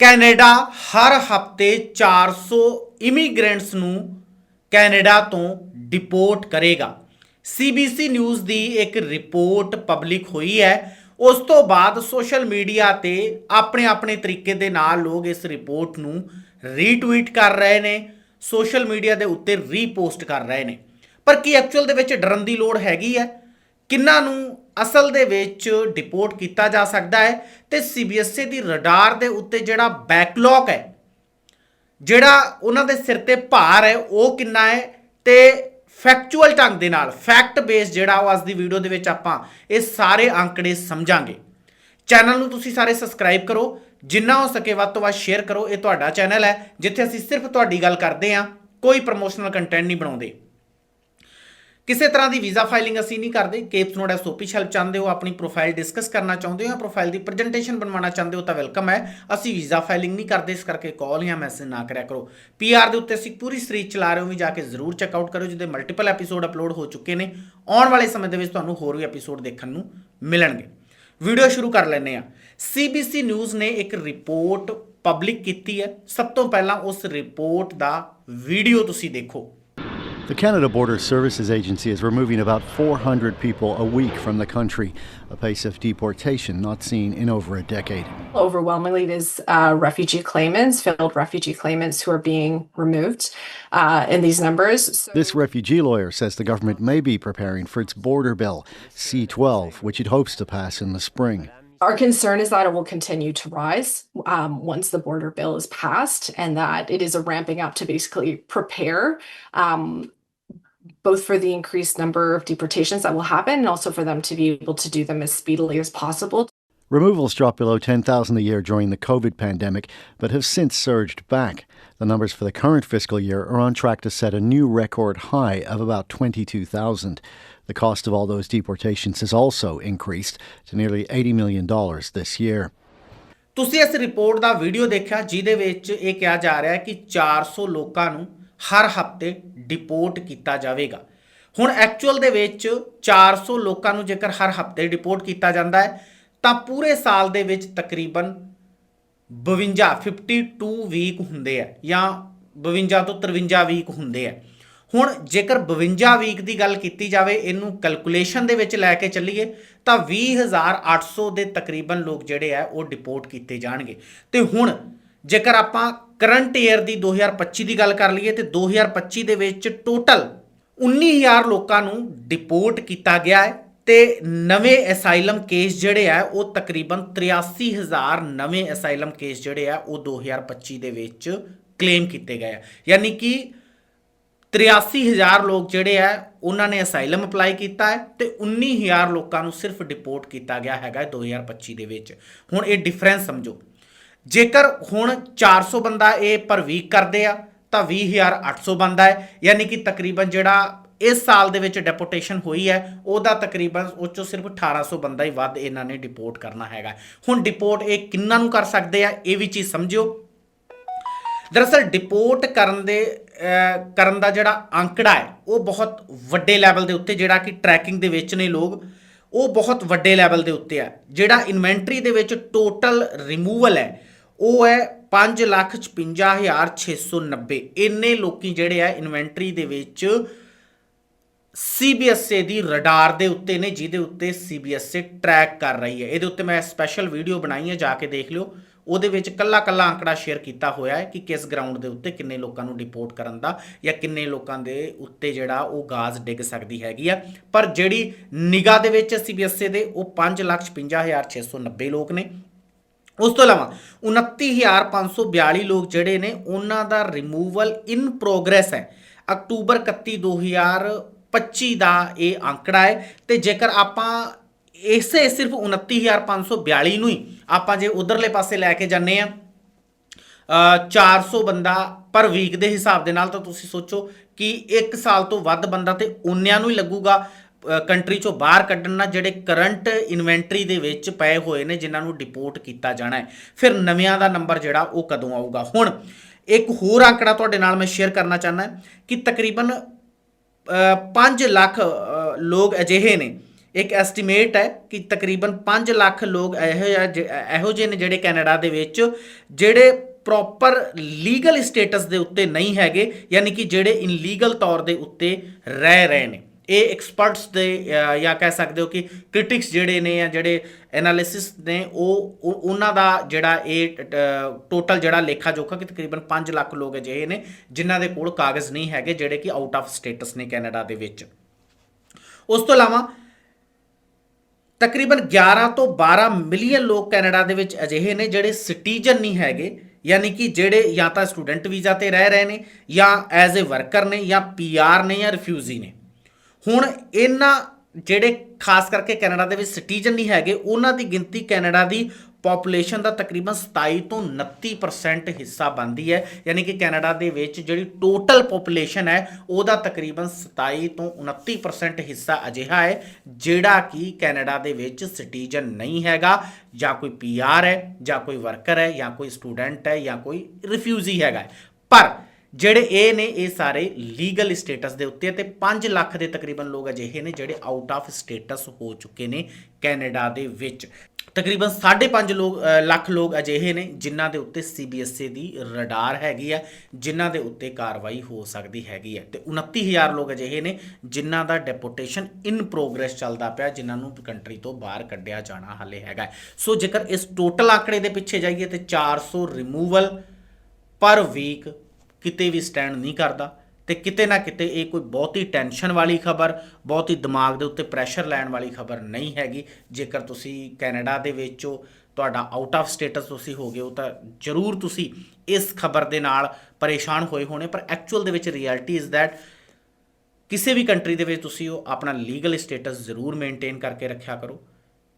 Canada ਹਰ ਹਫ਼ਤੇ 400 immigrants ਨੂੰ Canada ਤੋਂ ਡਿਪੋਰਟ ਕਰੇਗਾ। ਸੀਬੀਸੀ ਨਿਊਜ਼ ਦੀ ਇੱਕ ਰਿਪੋਰਟ ਪਬਲਿਕ ਹੋਈ ਹੈ। ਉਸ ਤੋਂ ਬਾਅਦ ਸੋਸ਼ਲ ਮੀਡੀਆ ਤੇ ਆਪਣੇ ਆਪਣੇ ਤਰੀਕੇ ਦੇ ਨਾਲ ਲੋਕ ਇਸ ਰਿਪੋਰਟ ਨੂੰ ਰੀਟਵੀਟ ਕਰ ਰਹੇ ਨੇ ਸੋਸ਼ਲ ਮੀਡੀਆ ਦੇ ਉੱਤੇ ਰੀਪੋਸਟ ਕਰ ਰਹੇ ਨੇ। ਪਰ ਕੀ ਐਕਚੁਅਲ ਦੇ ਵਿੱਚ ਡਰਨ ਦੀ ਲੋੜ ਹੈਗੀ ਹੈ? ਕਿੰਨਾਂ ਨੂੰ ਅਸਲ ਦੇ ਵਿੱਚ ਡਿਪੋਰਟ ਕੀਤਾ ਜਾ ਸਕਦਾ ਹੈ ਤੇ ਸੀਬੀਐਸਈ ਦੀ ਰਡਾਰ ਦੇ ਉੱਤੇ ਜਿਹੜਾ ਬੈਕਲੌਗ ਹੈ, ਜਿਹੜਾ ਉਹਨਾਂ ਦੇ ਸਿਰ ਤੇ ਭਾਰ ਹੈ, ਉਹ ਕਿੰਨਾ ਹੈ ਤੇ ਫੈਕਚੁਅਲ ਢੰਗ ਦੇ ਨਾਲ ਫੈਕਟ ਬੇਸ ਜਿਹੜਾ ਉਹ ਅੱਜ ਦੀ ਵੀਡੀਓ ਦੇ ਵਿੱਚ ਆਪਾਂ ਇਹ ਸਾਰੇ ਅੰਕੜੇ ਸਮਝਾਂਗੇ। ਚੈਨਲ ਨੂੰ ਤੁਸੀਂ ਸਾਰੇ ਸਬਸਕ੍ਰਾਈਬ ਕਰੋ, ਜਿੰਨਾ ਹੋ ਸਕੇ ਵੱਧ ਤੋਂ ਵੱਧ ਸ਼ੇਅਰ ਕਰੋ, ਇਹ ਤੁਹਾਡਾ ਚੈਨਲ ਹੈ, ਜਿੱਥੇ ਅਸੀਂ ਸਿਰਫ ਤੁਹਾਡੀ ਗੱਲ ਕਰਦੇ ਹਾਂ, ਕੋਈ ਪ੍ਰੋਮੋਸ਼ਨਲ ਕੰਟੈਂਟ ਨਹੀਂ ਬਣਾਉਂਦੇ। ਕਿਸੇ ਤਰ੍ਹਾਂ ਦੀ ਵੀਜ਼ਾ ਫਾਈਲਿੰਗ ਅਸੀਂ ਨਹੀਂ ਕਰਦੇ। ਕੇਪਸ ਨੋਡ ਐਸਓਪੀ ਹੈਲਪ ਚਾਹੁੰਦੇ ਹੋ, ਆਪਣੀ ਪ੍ਰੋਫਾਈਲ ਡਿਸਕਸ ਕਰਨਾ ਚਾਹੁੰਦੇ ਹੋ ਜਾਂ ਪ੍ਰੋਫਾਈਲ ਦੀ ਪ੍ਰੈਜੈਂਟੇਸ਼ਨ ਬਣਵਾਉਣਾ ਚਾਹੁੰਦੇ ਹੋ ਤਾਂ ਵੈਲਕਮ ਹੈ। ਅਸੀਂ ਵੀਜ਼ਾ ਫਾਈਲਿੰਗ ਨਹੀਂ ਕਰਦੇ, ਇਸ ਕਰਕੇ ਕਾਲ ਜਾਂ ਮੈਸੇਜ ਨਾ ਕਰਿਆ ਕਰੋ। ਪੀਆਰ ਦੇ ਉੱਤੇ ਅਸੀਂ ਪੂਰੀ ਸੀਰੀਜ਼ ਚਲਾ ਰਹੇ ਹਾਂ ਵੀ ਜਾ ਕੇ ਜ਼ਰੂਰ ਚੈੱਕ ਆਊਟ ਕਰੋ ਜਿਹਦੇ ਮਲਟੀਪਲ ਐਪੀਸੋਡ ਅਪਲੋਡ ਹੋ ਚੁੱਕੇ ਨੇ। ਆਉਣ ਵਾਲੇ ਸਮੇਂ ਦੇ ਵਿੱਚ ਤੁਹਾਨੂੰ ਹੋਰ ਵੀ ਐਪੀਸੋਡ ਦੇਖਣ ਨੂੰ ਮਿਲਣਗੇ। ਵੀਡੀਓ ਸ਼ੁਰੂ ਕਰ ਲੈਂਦੇ ਆ ਸੀਬੀਸੀ ਨਿਊਜ਼ ਨੇ ਇੱਕ ਰਿਪੋਰਟ ਪਬਲਿਕ ਕੀਤੀ ਹੈ। ਸਭ ਤੋਂ ਪਹਿਲਾਂ ਉਸ ਰਿਪੋਰਟ ਦਾ ਵੀਡੀਓ ਤੁਸੀਂ ਦੇਖੋ। The Canada Border Services Agency is removing about 400 people a week from the country, a pace of deportation not seen in over a decade. Overwhelmingly, it is uh, refugee claimants, failed refugee claimants who are being removed uh, in these numbers. So This refugee lawyer says the government may be preparing for its border bill, C12, which it hopes to pass in the spring. our concern is that it will continue to rise um, once the border bill is passed, and that it is a ramping up to basically prepare. Um, both for the increased number of deportations that will happen and also for them to be able to do them as speedily as possible Removals dropped below 10,000 a year during the COVID pandemic, but have since surged back. The numbers for the current fiscal year are on track to set a new record high of about 22,000. The cost of all those deportations has also increased to nearly $80 million this year. ਤੁਸੀਂ ਇਸ report ਦਾ video ਦੇਖਿਆ ਜਿਹਦੇ ਵਿੱਚ ਇਹ ਕਿਹਾ ਜਾ ਰਿਹਾ ਹੈ ਕਿ 400 ਲੋਕਾਂ ਨੂੰ ਹਰ ਹਫ਼ਤੇ ਡਿਪੋਰਟ ਕੀਤਾ ਜਾਵੇਗਾ। ਹੁਣ ਐਕਚੁਅਲ ਦੇ ਵਿੱਚ 400 ਲੋਕਾਂ ਨੂੰ ਜੇਕਰ ਹਰ ਹਫ਼ਤੇ ਡਿਪੋਰਟ ਕੀਤਾ ਜਾਂਦਾ ਹੈ, ਤਾਂ ਪੂਰੇ ਸਾਲ ਦੇ ਵਿੱਚ ਤਕਰੀਬਨ 52 52 ਵੀਕ ਹੁੰਦੇ ਆ, ਜਾਂ 52 ਤੋਂ 53 ਵੀਕ ਹੁੰਦੇ ਆ। ਹੁਣ ਜੇਕਰ 52 ਵੀਕ ਦੀ ਗੱਲ ਕੀਤੀ ਜਾਵੇ, ਇਹਨੂੰ ਕੈਲਕੂਲੇਸ਼ਨ ਦੇ ਵਿੱਚ ਲੈ ਕੇ ਚੱਲੀਏ, ਤਾਂ 20800 ਦੇ ਤਕਰੀਬਨ ਲੋਕ ਜਿਹੜੇ ਆ, ਉਹ ਡਿਪੋਰਟ ਕੀਤੇ ਜਾਣਗੇ। ਤੇ ਹੁਣ ਜੇਕਰ ਆਪਾਂ ਕਰੰਟ ਈਅਰ ਦੀ 2025 ਦੀ ਗੱਲ ਕਰ ਲਈਏ, ਤੇ 2025 ਦੇ ਵਿੱਚ ਟੋਟਲ 19000 ਲੋਕਾਂ ਨੂੰ ਡਿਪੋਰਟ ਕੀਤਾ ਗਿਆ ਹੈ, ਤੇ ਨਵੇਂ ਅਸਾਈਲਮ ਕੇਸ ਜਿਹੜੇ ਆ, ਉਹ ਤਕਰੀਬਨ 83000 ਨਵੇਂ ਅਸਾਈਲਮ ਕੇਸ ਜਿਹੜੇ ਆ, ਉਹ 2025 ਦੇ ਵਿੱਚ ਕਲੇਮ ਕੀਤੇ ਗਏ ਆ। ਯਾਨੀ ਕਿ 83000 ਲੋਕ ਜਿਹੜੇ ਆ, ਉਹਨਾਂ ਨੇ ਅਸਾਈਲਮ ਅਪਲਾਈ ਕੀਤਾ ਹੈ, ਤੇ 19000 ਲੋਕਾਂ ਨੂੰ ਸਿਰਫ ਡਿਪੋਰਟ ਕੀਤਾ ਗਿਆ ਹੈਗਾ 2025 ਦੇ ਵਿੱਚ। ਹੁਣ ਇਹ ਡਿਫਰੈਂਸ ਸਮਝੋ। ਜੇਕਰ ਹੁਣ 400 ਬੰਦਾ ਇਹ ਪਰ ਵੀਕ ਕਰਦੇ ਆ, ਤਾਂ 20800 ਬੰਦਾ ਹੈ। ਯਾਨੀ ਕਿ ਤਕਰੀਬਨ ਜਿਹੜਾ ਇਸ ਸਾਲ ਦੇ ਵਿੱਚ ਡਿਪੋਰਟੇਸ਼ਨ ਹੋਈ ਹੈ, ਉਹਦਾ ਤਕਰੀਬਨ ਉਹ 'ਚੋਂ ਸਿਰਫ 1800 ਬੰਦਾ ਹੀ ਵੱਧ ਇਹਨਾਂ ਨੇ ਡਿਪੋਰਟ ਕਰਨਾ ਹੈਗਾ। ਹੁਣ ਡਿਪੋਰਟ ਇਹ ਕਿੰਨਾਂ ਨੂੰ ਕਰ ਸਕਦੇ ਆ, ਇਹ ਵੀ ਚੀਜ਼ ਸਮਝਿਓ। ਦਰਅਸਲ ਡਿਪੋਰਟ ਕਰਨ ਦੇ ਕਰਨ ਦਾ ਜਿਹੜਾ ਅੰਕੜਾ ਹੈ, ਉਹ ਬਹੁਤ ਵੱਡੇ ਲੈਵਲ ਦੇ ਉੱਤੇ ਜਿਹੜਾ ਕਿ ਟਰੈਕਿੰਗ ਦੇ ਵਿੱਚ ਨੇ ਲੋਕ, ਉਹ ਬਹੁਤ ਵੱਡੇ ਲੈਵਲ ਦੇ ਉੱਤੇ ਹੈ। ਜਿਹੜਾ ਇਨਵੈਂਟਰੀ ਦੇ ਵਿੱਚ ਟੋਟਲ ਰਿਮੂਵਲ ਹੈ ਉਹ ਹੈ 555690 ਇੰਨੇ ਲੋਕੀ ਜਿਹੜੇ ਆ ਇਨਵੈਂਟਰੀ ਦੇ ਵਿੱਚ ਸੀਬੀਐਸਏ ਦੀ ਰਡਾਰ ਦੇ ਉੱਤੇ ਨੇ, ਜਿਹਦੇ ਉੱਤੇ ਸੀਬੀਐਸਏ ਟਰੈਕ ਕਰ ਰਹੀ ਹੈ। ਇਹਦੇ ਉੱਤੇ ਮੈਂ ਸਪੈਸ਼ਲ ਵੀਡੀਓ ਬਣਾਈ ਹੈ, ਜਾ ਕੇ ਦੇਖ ਲਿਓ। ਉਹਦੇ ਵਿੱਚ ਕੱਲਾ ਕੱਲਾ ਅੰਕੜਾ ਸ਼ੇਅਰ ਕੀਤਾ ਹੋਇਆ ਹੈ ਕਿ ਕਿਸ ਗਰਾਊਂਡ ਦੇ ਉੱਤੇ ਕਿੰਨੇ ਲੋਕਾਂ ਨੂੰ ਡਿਪੋਰਟ ਕਰਨ ਦਾ ਜਾਂ ਕਿੰਨੇ ਲੋਕਾਂ ਦੇ ਉੱਤੇ ਜਿਹੜਾ ਉਹ ਗਾਜ਼ ਡਿੱਗ ਸਕਦੀ ਹੈਗੀ ਆ। ਪਰ ਜਿਹੜੀ ਨਿਗਾਹ ਦੇ ਵਿੱਚ ਸੀਬੀਐਸਏ ਦੇ, ਉਹ 555690 ਲੋਕ ਨੇ। ਉਸ ਤੋਂ ਇਲਾਵਾ 29542 ਲੋਕ ਜਿਹੜੇ ਨੇ, ਉਹਨਾਂ ਦਾ ਰਿਮੂਵਲ ਇਨ ਪ੍ਰੋਗਰੈਸ ਹੈ। ਅਕਤੂਬਰ 31 2025 ਦਾ ਇਹ ਅੰਕੜਾ ਹੈ ਤੇ ਜੇਕਰ ਆਪਾਂ ਇਸੇ ਸਿਰਫ 29542 ਨੂੰ ਹੀ ਆਪਾਂ ਜੇ ਉਧਰਲੇ ਪਾਸੇ ਲੈ ਕੇ ਜਾਂਦੇ ਆ 400 ਬੰਦਾ ਪਰ ਵੀਕ ਦੇ ਹਿਸਾਬ ਦੇ ਨਾਲ ਤਾਂ ਤੁਸੀਂ ਸੋਚੋ ਕਿ 1 ਸਾਲ ਤੋਂ ਵੱਧ ਬੰਦਾ ਤੇ ਉਨਿਆਂ ਨੂੰ ਹੀ ਲੱਗੂਗਾ। ਕੰਟਰੀ ਚੋਂ ਬਾਹਰ ਕੱਢਣ ਨਾਲ ਜਿਹੜੇ ਕਰੰਟ ਇਨਵੈਂਟਰੀ ਦੇ ਵਿੱਚ ਪਏ ਹੋਏ ਨੇ, ਜਿਨ੍ਹਾਂ ਨੂੰ ਡਿਪੋਰਟ ਕੀਤਾ ਜਾਣਾ ਹੈ। ਫਿਰ ਨਵਿਆਂ ਦਾ ਨੰਬਰ ਜਿਹੜਾ, ਉਹ ਕਦੋਂ ਆਊਗਾ? ਹੁਣ ਇੱਕ ਹੋਰ ਅੰਕੜਾ ਤੁਹਾਡੇ ਨਾਲ ਮੈਂ ਸ਼ੇਅਰ ਕਰਨਾ ਚਾਹੁੰਦਾ ਕਿ ਤਕਰੀਬਨ 5 ਲੱਖ ਲੋਕ ਅਜਿਹੇ ਨੇ। ਇੱਕ ਐਸਟੀਮੇਟ ਹੈ ਕਿ ਤਕਰੀਬਨ 5 ਲੱਖ ਲੋਕ ਇਹੋ ਜਿਹਾ, ਜ- ਇਹੋ ਜਿਹੇ ਨੇ ਜਿਹੜੇ ਕੈਨੇਡਾ ਦੇ ਵਿੱਚ, ਜਿਹੜੇ ਪ੍ਰੋਪਰ ਲੀਗਲ ਸਟੇਟਸ ਦੇ ਉੱਤੇ ਨਹੀਂ ਹੈਗੇ, ਯਾਨੀ ਕਿ ਜਿਹੜੇ ਇਨਲੀਗਲ ਤੌਰ ਦੇ ਉੱਤੇ ਰਹਿ ਰਹੇ ਨੇ। ਇਹ ਐਕਸਪਰਟਸ ਦੇ ਜਾਂ ਕਹਿ ਸਕਦੇ ਹੋ ਕਿ ਕ੍ਰਿਟਿਕਸ ਜਿਹੜੇ ਨੇ ਜਾਂ ਜਿਹੜੇ ਐਨਾਲਿਸਿਸ ਨੇ, ਉਹ, ਉਹ- ਉਹਨਾਂ ਦਾ ਜਿਹੜਾ ਇਹ ਟੋਟਲ ਜਿਹੜਾ ਲੇਖਾ ਜੋਖਾ ਕਿ ਤਕਰੀਬਨ 5 ਲੱਖ ਲੋਕ ਅਜਿਹੇ ਨੇ, ਜਿਨ੍ਹਾਂ ਦੇ ਕੋਲ ਕਾਗਜ਼ ਨਹੀਂ ਹੈਗੇ, ਜਿਹੜੇ ਕਿ ਆਊਟ ਆਫ ਸਟੇਟਸ ਨੇ ਕੈਨੇਡਾ ਦੇ ਵਿੱਚ। ਉਸ ਤੋਂ ਇਲਾਵਾ ਤਕਰੀਬਨ 11 ਤੋਂ 12 ਮਿਲੀਅਨ ਲੋਕ ਕੈਨੇਡਾ ਦੇ ਵਿੱਚ ਅਜਿਹੇ ਨੇ, ਜਿਹੜੇ ਸਿਟੀਜ਼ਨ ਨਹੀਂ ਹੈਗੇ, ਯਾਨੀ ਕਿ ਜਿਹੜੇ ਜਾਂ ਤਾਂ ਸਟੂਡੈਂਟ ਵੀਜ਼ਾ ਤੇ ਰਹਿ ਰਹੇ ਨੇ, ਜਾਂ ਐਜ਼ ਅ ਵਰਕਰ ਨੇ, ਜਾਂ ਪੀਆਰ ਨੇ, ਜਾਂ ਰਿਫਿਊਜੀ ਨੇ। ਹੁਣ ਇਹਨਾਂ ਜਿਹੜੇ ਖਾਸ ਕਰਕੇ ਕੈਨੇਡਾ ਦੇ ਵਿੱਚ ਸਿਟੀਜ਼ਨ ਨਹੀਂ ਹੈਗੇ, ਉਹਨਾਂ ਦੀ ਗਿਣਤੀ ਕੈਨੇਡਾ ਦੀ ਪੋਪੂਲੇਸ਼ਨ ਦਾ ਤਕਰੀਬਨ 27 ਤੋਂ 29% ਹਿੱਸਾ ਬਣਦੀ ਹੈ। ਯਾਨੀ ਕਿ ਕੈਨੇਡਾ ਦੇ ਵਿੱਚ ਜਿਹੜੀ ਟੋਟਲ ਪੋਪੂਲੇਸ਼ਨ ਹੈ, ਉਹਦਾ ਤਕਰੀਬਨ 27 ਤੋਂ 29% ਹਿੱਸਾ ਅਜਿਹਾ ਹੈ, ਜਿਹੜਾ ਕਿ ਕੈਨੇਡਾ ਦੇ ਵਿੱਚ ਸਿਟੀਜ਼ਨ ਨਹੀਂ ਹੈਗਾ, ਜਾਂ ਕੋਈ ਪੀਆਰ ਹੈ, ਜਾਂ ਕੋਈ ਵਰਕਰ ਹੈ, ਜਾਂ ਕੋਈ ਸਟੂਡੈਂਟ ਹੈ, ਜਾਂ ਕੋਈ ਰਿਫਿਊਜੀ ਹੈਗਾ ਪਰ ਜਿਹੜੇ ਇਹ ਨੇ, ਇਹ ਸਾਰੇ ਲੀਗਲ ਸਟੇਟਸ ਦੇ ਉੱਤੇ ਤੇ 5 ਲੱਖ ਦੇ ਤਕਰੀਬਨ ਲੋਕ ਅਜਿਹੇ ਨੇ ਜਿਹੜੇ ਆਊਟ ਆਫ ਸਟੇਟਸ ਹੋ ਚੁੱਕੇ ਨੇ ਕੈਨੇਡਾ ਦੇ ਵਿੱਚ। ਤਕਰੀਬਨ 5.5 ਲੋਕ ਲੱਖ ਲੋਕ ਅਜਿਹੇ ਨੇ ਜਿਨ੍ਹਾਂ ਦੇ ਉੱਤੇ CBSA ਦੀ ਰਡਾਰ ਹੈਗੀ ਹੈ ਜਿਨ੍ਹਾਂ ਦੇ ਉੱਤੇ ਕਾਰਵਾਈ ਹੋ ਸਕਦੀ ਹੈਗੀ ਹੈ ਤੇ 29000 ਲੋਕ ਅਜਿਹੇ ਨੇ ਜਿਨ੍ਹਾਂ ਦਾ ਡੈਪੋਟੇਸ਼ਨ ਇਨ ਪ੍ਰੋਗਰੈਸ ਚੱਲਦਾ ਪਿਆ, ਜਿਨ੍ਹਾਂ ਨੂੰ ਕੰਟਰੀ ਤੋਂ ਬਾਹਰ ਕੱਢਿਆ ਜਾਣਾ ਹਾਲੇ ਹੈਗਾ। ਸੋ ਜੇਕਰ ਇਸ ਟੋਟਲ ਆંકੜੇ ਦੇ ਪਿੱਛੇ ਜਾਈਏ ਤੇ 400 ਰਿਮੂਵਲ ਪਰ ਵੀਕ ਕਿਤੇ ਵੀ ਸਟੈਂਡ ਨਹੀਂ ਕਰਦਾ ਤੇ ਕਿਤੇ ਨਾ ਕਿਤੇ ਇਹ ਕੋਈ ਬਹੁਤੀ ਟੈਨਸ਼ਨ ਵਾਲੀ ਖਬਰ, ਬਹੁਤ ਹੀ ਦਿਮਾਗ ਦੇ ਉੱਤੇ ਪ੍ਰੈਸ਼ਰ ਲੈਣ ਵਾਲੀ ਖਬਰ ਨਹੀਂ ਹੈਗੀ। ਜੇਕਰ ਤੁਸੀਂ ਕੈਨੇਡਾ ਦੇ ਵਿੱਚ ਹੋ, ਤੁਹਾਡਾ ਆਊਟ ਆਫ ਸਟੇਟਸ ਤੁਸੀਂ ਹੋ ਗਏ ਹੋ, ਤਾਂ ਜ਼ਰੂਰ ਤੁਸੀਂ ਇਸ ਖਬਰ ਦੇ ਨਾਲ ਪਰੇਸ਼ਾਨ ਹੋਏ ਹੋਣੇ। ਪਰ ਐਕਚੁਅਲ ਦੇ ਵਿੱਚ ਰਿਐਲਿਟੀ ਇਜ਼ ਥੈਟ ਕਿਸੇ ਵੀ ਕੰਟਰੀ ਦੇ ਵਿੱਚ ਤੁਸੀਂ ਉਹ ਆਪਣਾ ਲੀਗਲ ਸਟੇਟਸ ਜ਼ਰੂਰ ਮੇਨਟੇਨ ਕਰਕੇ ਰੱਖਿਆ ਕਰੋ।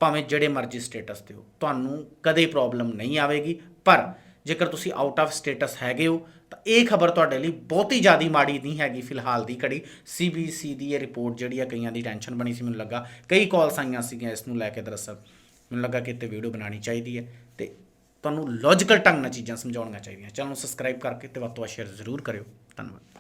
ਭਾਵੇਂ ਜਿਹੜੇ ਮਰਜ਼ੀ ਸਟੇਟਸ ਤੇ ਹੋ, ਤੁਹਾਨੂੰ ਕਦੇ ਪ੍ਰੋਬਲਮ ਨਹੀਂ ਆਵੇਗੀ। ਪਰ ਜੇਕਰ ਤੁਸੀਂ ਆਊਟ ਆਫ ਸਟੇਟਸ ਹੈਗੇ ਹੋ ਤਾਂ ਇਹ ਖਬਰ ਤੁਹਾਡੇ ਲਈ ਬਹੁਤੀ ਜ਼ਿਆਦਾ ਮਾੜੀ ਨਹੀਂ ਹੈਗੀ ਫਿਲਹਾਲ ਦੀ ਘੜੀ। ਸੀਬੀਸੀ ਦੀ ਇਹ ਰਿਪੋਰਟ ਜਿਹੜੀ ਆ, ਕਈਆਂ ਦੀ ਟੈਨਸ਼ਨ ਬਣੀ ਸੀ, ਮੈਨੂੰ ਲੱਗਾ। ਕਈ ਕਾਲਸ ਆਈਆਂ ਸੀਗੀਆਂ ਇਸ ਨੂੰ ਲੈ ਕੇ ਦਰਅਸਲ। ਮੈਨੂੰ ਲੱਗਾ ਕਿ ਤੇ ਵੀਡੀਓ ਬਣਾਉਣੀ ਚਾਹੀਦੀ ਹੈ ਤੇ ਤੁਹਾਨੂੰ ਲੌਜੀਕਲ ਢੰਗ ਨਾਲ ਚੀਜ਼ਾਂ ਸਮਝਾਉਣੀਆਂ ਚਾਹੀਦੀਆਂ। ਚੈਨਲ ਨੂੰ ਸਬਸਕ੍ਰਾਈਬ ਕਰਕੇ ਤੇ ਵੱਧ ਤੋਂ ਵੱਧ ਸ਼ੇਅਰ ਜ਼ਰੂਰ ਕਰਿਓ। ਧੰਨਵਾਦ।